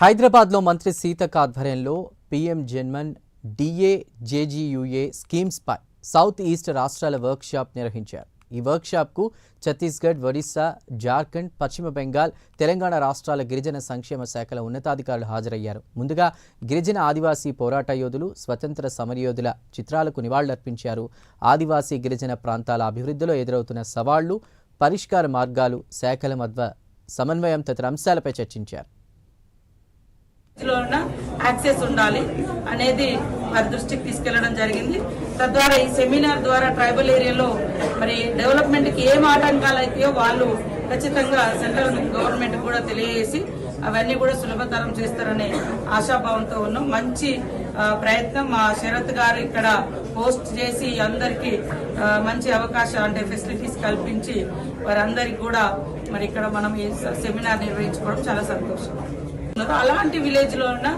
హైదరాబాద్లో మంత్రి సీతక్క ఆధ్వర్యంలో పీఎం జన్మన్ డిఏ జేజీయుఏ స్కీమ్స్పై సౌత్ ఈస్ట్ రాష్ట్రాల వర్క్షాప్ నిర్వహించారు. ఈ వర్క్షాప్కు ఛత్తీస్గఢ్ ఒడిశా జార్ఖండ్ పశ్చిమ బెంగాల్ తెలంగాణ రాష్ట్రాల గిరిజన సంక్షేమ శాఖల ఉన్నతాధికారులు హాజరయ్యారు. ముందుగా గిరిజన ఆదివాసీ పోరాట యోధులు స్వతంత్ర సమరయోధుల చిత్రాలకు నివాళులర్పించారు. ఆదివాసీ గిరిజన ప్రాంతాల అభివృద్ధిలో ఎదురవుతున్న సవాళ్ళు పరిష్కార మార్గాలు శాఖల మధ్య సమన్వయం తదితర అంశాలపై చర్చించారు. ఉన్న యాక్సెస్ ఉండాలి అనేది వారి దృష్టికి తీసుకెళ్ళడం జరిగింది. తద్వారా ఈ సెమినార్ ద్వారా ట్రైబల్ ఏరియాలో మరి డెవలప్మెంట్కి ఏం ఆటంకాలు అయితాయో వాళ్ళు ఖచ్చితంగా సెంట్రల్ గవర్నమెంట్ కూడా తెలియజేసి అవన్నీ కూడా సులభతరం చేస్తారనే ఆశాభావంతో ఉన్నాం. మంచి ప్రయత్నం మా శరత్ గారు ఇక్కడ పోస్ట్ చేసి అందరికి మంచి అవకాశం అంటే ఫెసిలిటీస్ కల్పించి వారందరికి కూడా మరి ఇక్కడ మనం ఈ సెమినార్ నిర్వహించుకోవడం చాలా సంతోషం. అలాంటి విలేజ్లో ఉన్న